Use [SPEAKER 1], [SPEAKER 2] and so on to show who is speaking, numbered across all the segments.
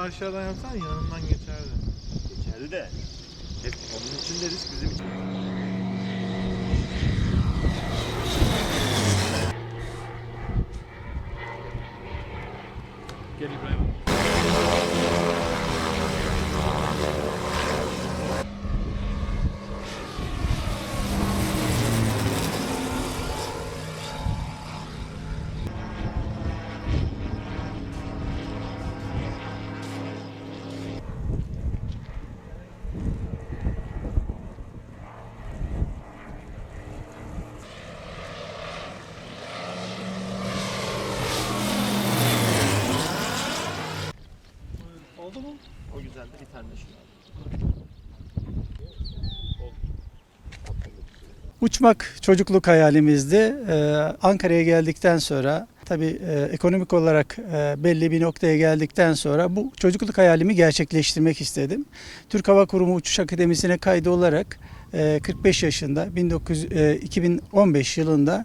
[SPEAKER 1] aşağıdan yapsan yanından geçerdi.
[SPEAKER 2] Geçerli de. Hep onun için de risk bizim için.
[SPEAKER 3] Gel İbrahim.
[SPEAKER 2] Oldu mu? O güzeldi. Bir tane de şunu al.
[SPEAKER 4] Uçmak çocukluk hayalimizdi. Ee, Ankara'ya geldikten sonra tabii e, ekonomik olarak e, belli bir noktaya geldikten sonra bu çocukluk hayalimi gerçekleştirmek istedim. Türk Hava Kurumu Uçuş Akademisi'ne kaydı olarak e, 45 yaşında 1900, e, 2015 yılında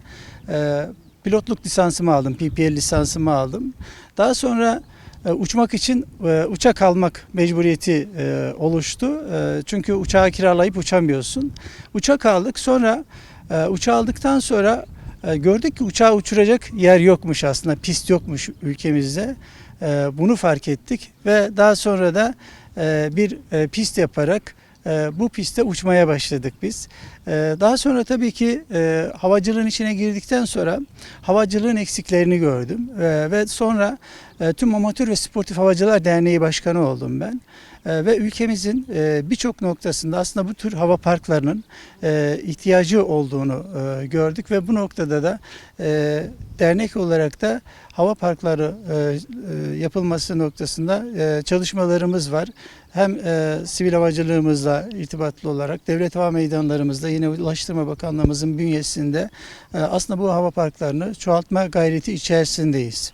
[SPEAKER 4] e, pilotluk lisansımı aldım, PPL lisansımı aldım. Daha sonra uçmak için e, uçak almak mecburiyeti e, oluştu. E, çünkü uçağı kiralayıp uçamıyorsun. Uçak aldık. Sonra e, uçağı aldıktan sonra e, gördük ki uçağı uçuracak yer yokmuş aslında. Pist yokmuş ülkemizde. E, bunu fark ettik ve daha sonra da e, bir e, pist yaparak e, bu pistte uçmaya başladık biz. E, daha sonra tabii ki e, havacılığın içine girdikten sonra havacılığın eksiklerini gördüm E, ve sonra e, tüm Amatör ve Sportif Havacılar Derneği Başkanı oldum ben. E, ve ülkemizin e, birçok noktasında aslında bu tür hava parklarının e, ihtiyacı olduğunu e, gördük ve bu noktada da e, dernek olarak da hava parkları e, e, yapılması noktasında e, çalışmalarımız var. Hem e, sivil havacılığımızla irtibatlı olarak devlet hava meydanlarımızda yine Ulaştırma Bakanlığımızın bünyesinde e, aslında bu hava parklarını çoğaltma gayreti içerisindeyiz.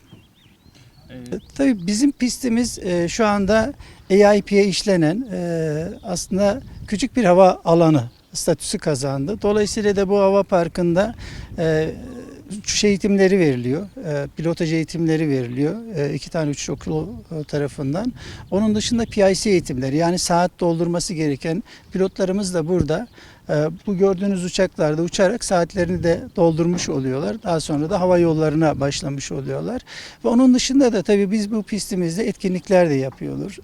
[SPEAKER 3] Ee,
[SPEAKER 4] Tabii bizim pistimiz e, şu anda AIP'ye işlenen e, aslında küçük bir hava alanı statüsü kazandı. Dolayısıyla da bu hava parkında e, uçuş eğitimleri veriliyor. E, pilotaj eğitimleri veriliyor. E, iki tane uçuş okulu e, tarafından. Onun dışında PIC eğitimleri yani saat doldurması gereken pilotlarımız da burada. E, bu gördüğünüz uçaklarda uçarak saatlerini de doldurmuş oluyorlar. Daha sonra da hava yollarına başlamış oluyorlar. Ve onun dışında da tabii biz bu pistimizde etkinlikler de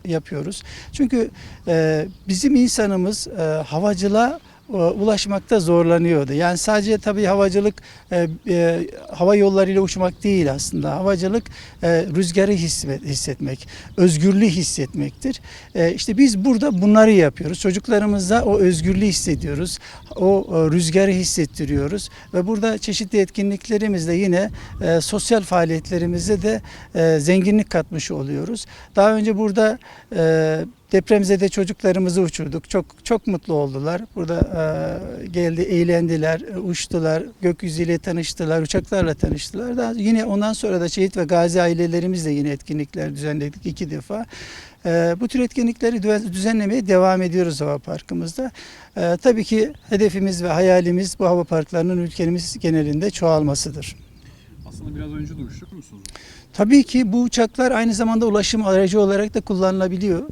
[SPEAKER 4] yapıyoruz. Çünkü e, bizim insanımız e, havacılığa ulaşmakta zorlanıyordu. Yani sadece tabii havacılık e, e, hava yollarıyla uçmak değil aslında. Havacılık e, rüzgarı hisset, hissetmek, özgürlüğü hissetmektir. E, işte biz burada bunları yapıyoruz. Çocuklarımızda o özgürlüğü hissediyoruz. O e, rüzgarı hissettiriyoruz ve burada çeşitli etkinliklerimizle yine e, sosyal faaliyetlerimize de e, zenginlik katmış oluyoruz. Daha önce burada e, depremzede çocuklarımızı uçurduk. Çok çok mutlu oldular. Burada e, geldi, eğlendiler, uçtular, gökyüzüyle tanıştılar, uçaklarla tanıştılar. Daha yine ondan sonra da şehit ve gazi ailelerimizle yine etkinlikler düzenledik iki defa. E, bu tür etkinlikleri düzen- düzenlemeye devam ediyoruz hava parkımızda. E, tabii ki hedefimiz ve hayalimiz bu hava parklarının ülkemiz genelinde çoğalmasıdır.
[SPEAKER 3] Aslında biraz önce duyuştuk musunuz?
[SPEAKER 4] Tabii ki bu uçaklar aynı zamanda ulaşım aracı olarak da kullanılabiliyor.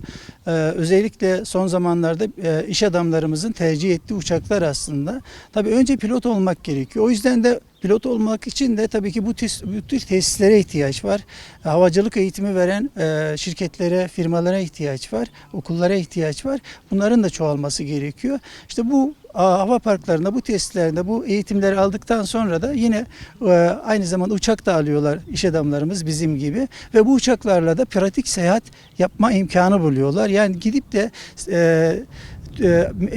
[SPEAKER 4] Ee, özellikle son zamanlarda e, iş adamlarımızın tercih ettiği uçaklar aslında. Tabii önce pilot olmak gerekiyor. O yüzden de pilot olmak için de tabii ki bu, tes, bu tür tesislere ihtiyaç var. Havacılık eğitimi veren e, şirketlere, firmalara ihtiyaç var. Okullara ihtiyaç var. Bunların da çoğalması gerekiyor. İşte bu hava parklarında, bu tesislerinde bu eğitimleri aldıktan sonra da yine e, aynı zamanda uçak da alıyorlar iş adamlarımız bizim gibi ve bu uçaklarla da pratik seyahat yapma imkanı buluyorlar. Yani gidip de e,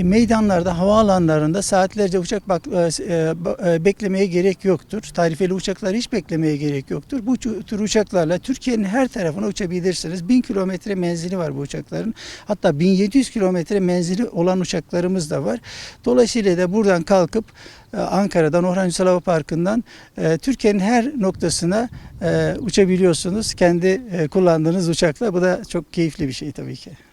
[SPEAKER 4] meydanlarda, havaalanlarında saatlerce uçak bak, e, e, beklemeye gerek yoktur. Tarifeli uçaklar hiç beklemeye gerek yoktur. Bu tür uçaklarla Türkiye'nin her tarafına uçabilirsiniz. 1000 kilometre menzili var bu uçakların. Hatta 1700 kilometre menzili olan uçaklarımız da var. Dolayısıyla da buradan kalkıp e, Ankara'dan Orhan Ünsal Hava Parkı'ndan e, Türkiye'nin her noktasına e, uçabiliyorsunuz kendi e, kullandığınız uçakla. Bu da çok keyifli bir şey tabii ki.